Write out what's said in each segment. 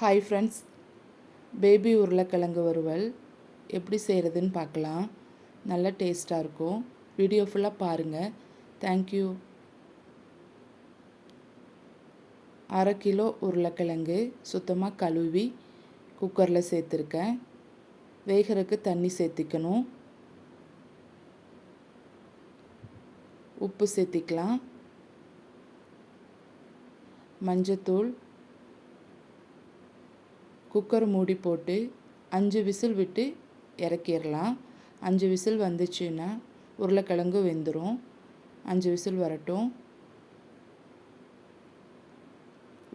Hi friends baby உருளைக்கிழங்கு வறுவல். எப்படி செய்கிறதுன்னு பார்க்கலாம். நல்ல டேஸ்ட்டாக இருக்கும். வீடியோ ஃபுல்லாக பாருங்கள் தேங்க்யூ அரை கிலோ உருளைக்கிழங்கு சுத்தமாக கழுவி குக்கரில் சேர்த்துருக்கேன். வேகிறதுக்கு தண்ணி சேர்த்திக்கணும். உப்பு சேர்த்திக்கலாம். மஞ்சத்தூள் குக்கர் மூடி போட்டு அஞ்சு விசில் விட்டு இறக்கிடலாம். அஞ்சு விசில் வந்துச்சுன்னா உருளைக்கிழங்கு வெந்துடும் அஞ்சு விசில் வரட்டும்.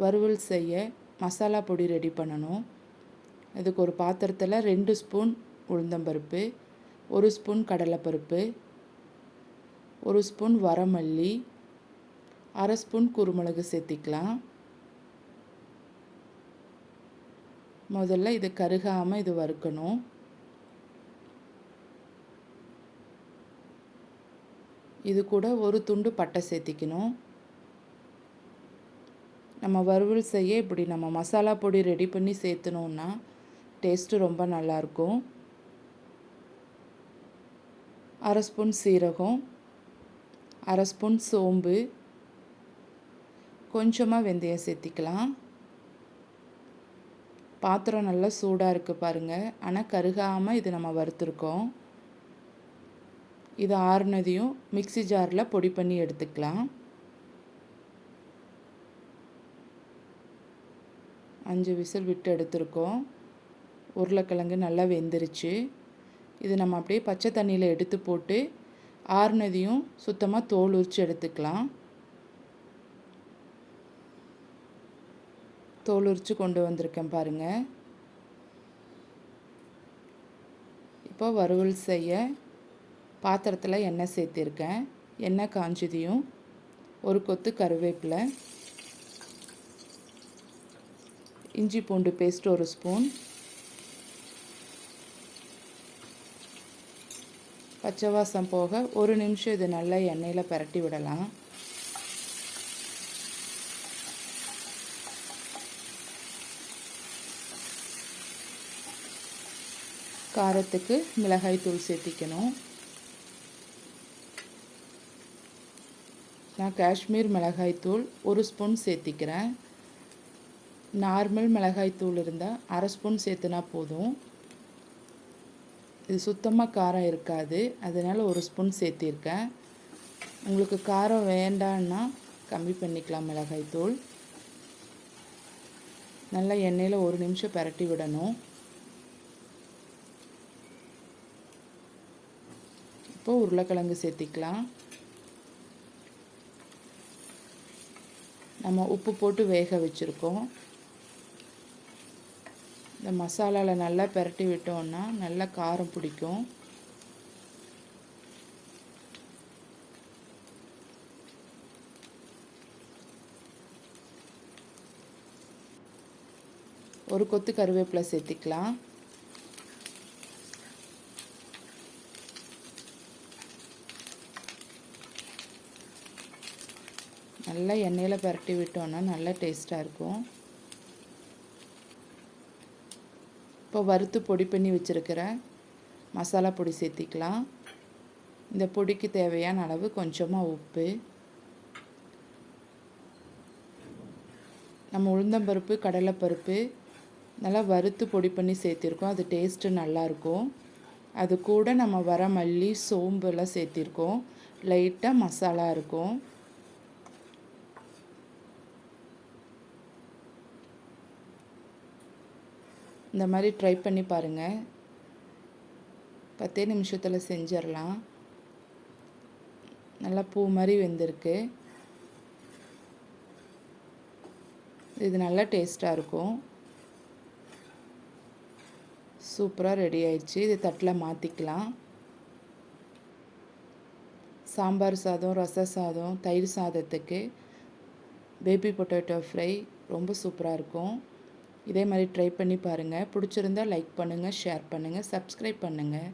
வறுவல் செய்ய மசாலா பொடி ரெடி பண்ணணும். இதுக்கு ஒரு பாத்திரத்தில் ரெண்டு ஸ்பூன் உளுந்தம்பருப்பு ஒரு ஸ்பூன் கடலைப்பருப்பு ஒரு ஸ்பூன் வரமல்லி அரை ஸ்பூன் குருமிளகு சேர்த்திக்கலாம். முதல்ல இது கருகாமல் இது வறுக்கணும். இது கூட ஒரு துண்டு பட்டை சேர்த்திக்கணும். நம்ம வறுவல் செய்ய இப்படி நம்ம மசாலா பொடி ரெடி பண்ணி சேர்த்துனோன்னா டேஸ்ட்டு ரொம்ப நல்லாயிருக்கும் அரை ஸ்பூன் சீரகம் அரை ஸ்பூன் சோம்பு கொஞ்சமாக வெந்தயம் சேர்த்திக்கலாம். பாத்திரம் நல்லா சூடாக இருக்குது பாருங்கள் ஆனால் கருகாமல் இது நம்ம வறுத்துருக்கோம். இது ஆறுனதையும் மிக்சி ஜாரில் பொடி பண்ணி எடுத்துக்கலாம். அஞ்சு விசில் விட்டு எடுத்திருக்கோம். உருளைக்கிழங்கு நல்லா வெந்துருச்சு. இது நம்ம அப்படியே பச்சை தண்ணியில் எடுத்து போட்டு ஆறுனதையும் சுத்தமாக தோல் உரித்து எடுத்துக்கலாம். தோல் உரித்து கொண்டு வந்திருக்கேன் பாருங்கள் இப்போ வறுவல் செய்ய பாத்திரத்தில் எண்ணெய் சேர்த்திருக்கேன். எண்ணெய் காஞ்சதையும் ஒரு கொத்து கருவேப்பிலை இஞ்சி பூண்டு பேஸ்ட் ஒரு ஸ்பூன் பச்சை வாசம் போக ஒரு நிமிஷம் இது நல்லா எண்ணெயில் பரட்டி விடலாம். காரத்துக்கு மிளகாய் தூள் சேர்த்திக்கணும். நான் காஷ்மீர் மிளகாய் தூள் ஒரு ஸ்பூன் சேர்த்திக்கிறேன். நார்மல் மிளகாய் தூள் இருந்தால் அரை ஸ்பூன் சேர்த்துனா போதும். இது சுத்தமாக காரம் இருக்காது அதனால் ஒரு ஸ்பூன் சேர்த்திருக்கேன். உங்களுக்கு காரம் வேண்டான்னா கம்மி பண்ணிக்கலாம் மிளகாய் தூள். நல்லா எண்ணெயில் ஒரு நிமிஷம் பரட்டி விடணும். இப்போ உருளைக்கிழங்கு சேர்த்திக்கலாம். நம்ம உப்பு போட்டு வேக வச்சுருக்கோம். இந்த மசாலாவில் நல்லா பெரட்டி விட்டோம்னா நல்லா காரம் பிடிக்கும். ஒரு கொத்து கருவேப்பிலை சேர்த்திக்கலாம். நல்லா எண்ணெயில் பரட்டி விட்டோன்னா நல்லா டேஸ்ட்டாக இருக்கும். இப்போ வறுத்து பொடி பண்ணி வச்சுருக்கிற மசாலா பொடி சேர்த்திக்கலாம். இந்த பொடிக்கு தேவையான அளவு கொஞ்சமாக உப்பு. நம்ம உளுந்தம்பருப்பு கடலைப்பருப்பு நல்லா வறுத்து பொடி பண்ணி சேர்த்திருக்கோம். அது டேஸ்ட்டு நல்லாயிருக்கும். அது கூட நம்ம வர மல்லி சோம்பெல்லாம் சேர்த்திருக்கோம். லைட்டாக மசாலா இருக்கும். இந்த மாதிரி ட்ரை பண்ணி பாருங்கள் பத்தே நிமிஷத்தில் செஞ்சிடலாம் நல்லா பூ மாதிரி வெந்திருக்கு. இது நல்லா டேஸ்ட்டாக இருக்கும். சூப்பராக ரெடி ஆயிடுச்சு. இது தட்டில் மாற்றிக்கலாம் சாம்பார் சாதம் ரச சாதம் தயிர் சாதத்துக்கு பேபி பொட்டேட்டோ ஃப்ரை ரொம்ப சூப்பராக இருக்கும். இதே மாதிரி ட்ரை பண்ணி பாருங்கள் பிடிச்சிருந்தால் லைக் பண்ணுங்கள் ஷேர் பண்ணுங்கள் சப்ஸ்கிரைப் பண்ணுங்கள்